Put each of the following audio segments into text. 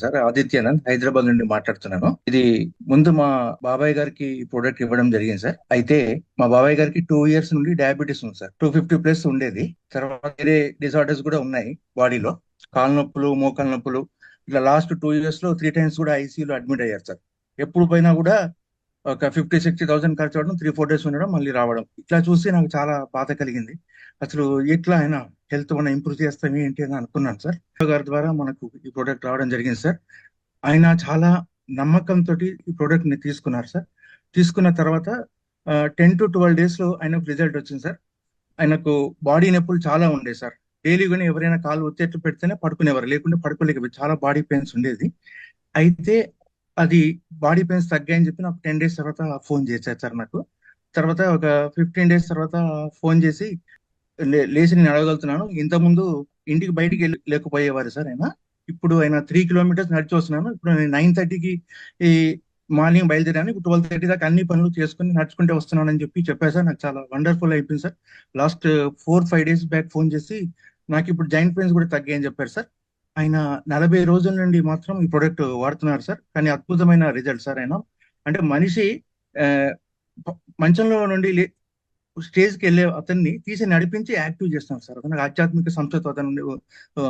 Sir Adityanand Hyderabad నుండి మాట్లాడుతున్నాను. ఇది ముందు మా బాబాయ్ గారికి ఈ ప్రోడక్ట్ ఇవ్వడం జరిగింది సార్. అయితే మా బాబాయ్ గారికి టూ ఇయర్స్ నుండి డయాబెటీస్ ఉంది సార్. టూ ఫిఫ్టీ ప్లస్ ఉండేది. తర్వాత వేరే డిసార్డర్స్ కూడా ఉన్నాయి బాడీలో. కాళ్ళ నొప్పులు మోకాళ్ళ నొప్పులు. ఇట్లా లాస్ట్ టూ ఇయర్స్లో త్రీ టైమ్స్ కూడా ఐసీయూలో అడ్మిట్ అయ్యారు సార్. ఎప్పుడు పోయినా కూడా ఒక ఫిఫ్టీ సిక్స్టీ థౌసండ్ ఖర్చు అవడం త్రీ ఫోర్ డేస్ ఉండడం మళ్ళీ రావడం. ఇట్లా చూసి నాకు చాలా బాధ కలిగింది. అసలు ఎట్లా అయినా హెల్త్ మనం ఇంప్రూవ్ చేస్తాం ఏంటి అని అనుకున్నాను సార్. గారి ద్వారా మనకు ఈ ప్రోడక్ట్ రావడం జరిగింది సార్. ఆయన చాలా నమ్మకంతో ఈ ప్రోడక్ట్ని తీసుకున్నారు సార్. తీసుకున్న తర్వాత టెన్ టు ట్వెల్వ్ డేస్లో ఆయనకు రిజల్ట్ వచ్చింది సార్. ఆయనకు బాడీ నొప్పులు చాలా ఉండే సార్. డైలీ కూడా ఎవరైనా కాలు ఒత్తేట్లు పెడితేనే పడుకునేవారు. లేకుంటే పడుకోలేకపోయి చాలా బాడీ పెయిన్స్ ఉండేది. అయితే అది బాడీ పెయిన్స్ తగ్గాయని చెప్పి నాకు టెన్ డేస్ తర్వాత ఫోన్ చేశారు సార్ నాకు. తర్వాత ఒక ఫిఫ్టీన్ డేస్ తర్వాత ఫోన్ చేసి లే- లేచి నేను అడగలుగుతున్నాను ఇంతకుముందు ఇంటికి బయటికి వెళ్ళి లేకపోయేవారు సార్ ఆయన. ఇప్పుడు ఆయన త్రీ కిలోమీటర్స్ నడిచి వస్తున్నాను. ఇప్పుడు నేను నైన్ థర్టీకి ఈ మార్నింగ్ బయలుదేరాను. ఇప్పుడు ట్వెల్వ్ థర్టీ దాకా అన్ని పనులు చేసుకుని నడుచుకుంటే అని చెప్పి చెప్పారు సార్. నాకు చాలా వండర్ఫుల్ అయిపోయింది sir. Last four five days back phone చేసి నాకు ఇప్పుడు జాయింట్ పెయిన్స్ కూడా తగ్గాయని చెప్పారు సార్. ఆయన నలభై రోజుల నుండి మాత్రం ఈ ప్రొడక్ట్ వాడుతున్నారు సార్. కానీ అద్భుతమైన రిజల్ట్ సార్ ఆయన. అంటే మనిషి మంచంలో నుండి లే- స్టేజ్కి వెళ్ళే అతన్ని తీసి నడిపించి యాక్టివ్ చేస్తున్నారు సార్. అతను ఆధ్యాత్మిక సంస్థతో అతను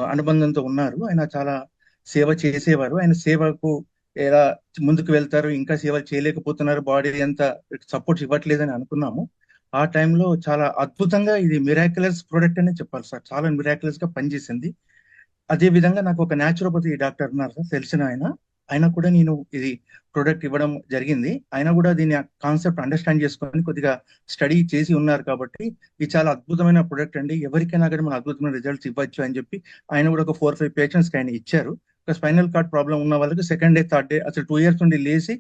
అనుబంధంతో ఉన్నారు. ఆయన చాలా సేవ చేసేవారు. ఆయన సేవకు ఎలా ముందుకు వెళ్తారు ఇంకా సేవలు చేయలేకపోతున్నారు బాడీ అంత సపోర్ట్ ఇవ్వట్లేదని అనుకున్నాము. ఆ టైంలో చాలా అద్భుతంగా ఇది మిరాక్యులర్స్ ప్రోడక్ట్ అనే చెప్పాలి సార్. చాలా మిరాక్యులర్స్గా పనిచేసింది. అదే విధంగా నాకు ఒక న్యాచురోపతి డాక్టర్ ఉన్నారు సార్ తెలిసిన ఆయన. ఆయన కూడా నేను ఇది ప్రోడక్ట్ ఇవ్వడం జరిగింది. ఆయన కూడా దీని కాన్సెప్ట్ అండర్స్టాండ్ చేసుకొని కొద్దిగా స్టడీ చేసి ఉన్నారు కాబట్టి ఇది చాలా అద్భుతమైన ప్రొడక్ట్ అండి. ఎవరికైనా కానీ మనం అద్భుతమైన రిజల్ట్స్ ఇవ్వచ్చు అని చెప్పి ఆయన కూడా ఒక ఫోర్ ఫైవ్ పేషెంట్స్కి ఆయన ఇచ్చారు. ఒక స్పైనల్ కార్డ్ ప్రాబ్లం ఉన్న వాళ్ళకి సెకండ్ డే థర్డ్ డే అసలు టూ ఇయర్స్ నుండి లేచి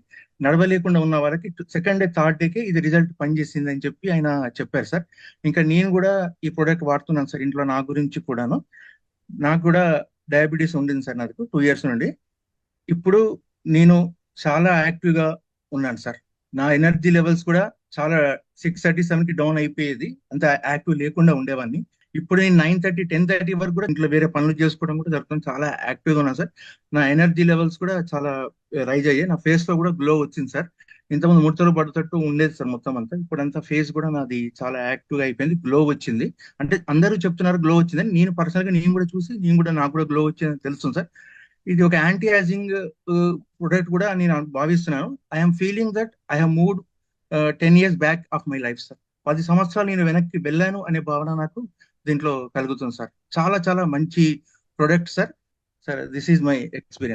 నడవలేకుండా ఉన్న వాళ్ళకి సెకండ్ డే థర్డ్ డేకే ఇది రిజల్ట్ పనిచేసింది అని చెప్పి ఆయన చెప్పారు సార్. ఇంకా నేను కూడా ఈ ప్రోడక్ట్ వాడుతున్నాను సార్ ఇంట్లో నా గురించి కూడాను. నాకు కూడా డయాబెటీస్ ఉండింది సార్ నాకు టూ ఇయర్స్ నుండి. ఇప్పుడు నేను చాలా యాక్టివ్గా ఉన్నాను సార్. నా ఎనర్జీ లెవెల్స్ కూడా చాలా సిక్స్ థర్టీ సెవెన్కి డౌన్ అయిపోయేది. అంత యాక్టివ్ లేకుండా ఉండేవాడిని. ఇప్పుడు నేను నైన్ థర్టీ టెన్ థర్టీ వరకు కూడా ఇంట్లో వేరే పనులు చేసుకోవడం కూడా జరుగుతుంది. చాలా యాక్టివ్గా ఉన్నా సార్. నా ఎనర్జీ లెవెల్స్ కూడా చాలా రైజ్ అయ్యాయి. నా ఫేస్లో కూడా గ్లో వచ్చింది సార్. ఇంతకుముందు ముడతలు పడుతట్టు ఉండేది సార్ మొత్తం అంతా. ఇప్పుడు అంతా ఫేస్ కూడా నాది చాలా యాక్టివ్గా అయిపోయింది. గ్లో వచ్చింది. అంటే అందరూ చెప్తున్నారు గ్లో వచ్చిందని నేను పర్సనల్గా నేను కూడా చూసి నేను కూడా నాకు కూడా గ్లో వచ్చిందని తెలుస్తుంది సార్. ఇది ఒక యాంటీ యాజింగ్ ప్రొడక్ట్ కూడా నేను భావిస్తున్నాను. I'm feeling that I have moved ten years back of my life sir. పది సంవత్సరాలు నేను వెనక్కి వెళ్ళాను అనే భావన నాకు దీంట్లో కలుగుతుంది సార్. చాలా చాలా మంచి product sir sir this is my experience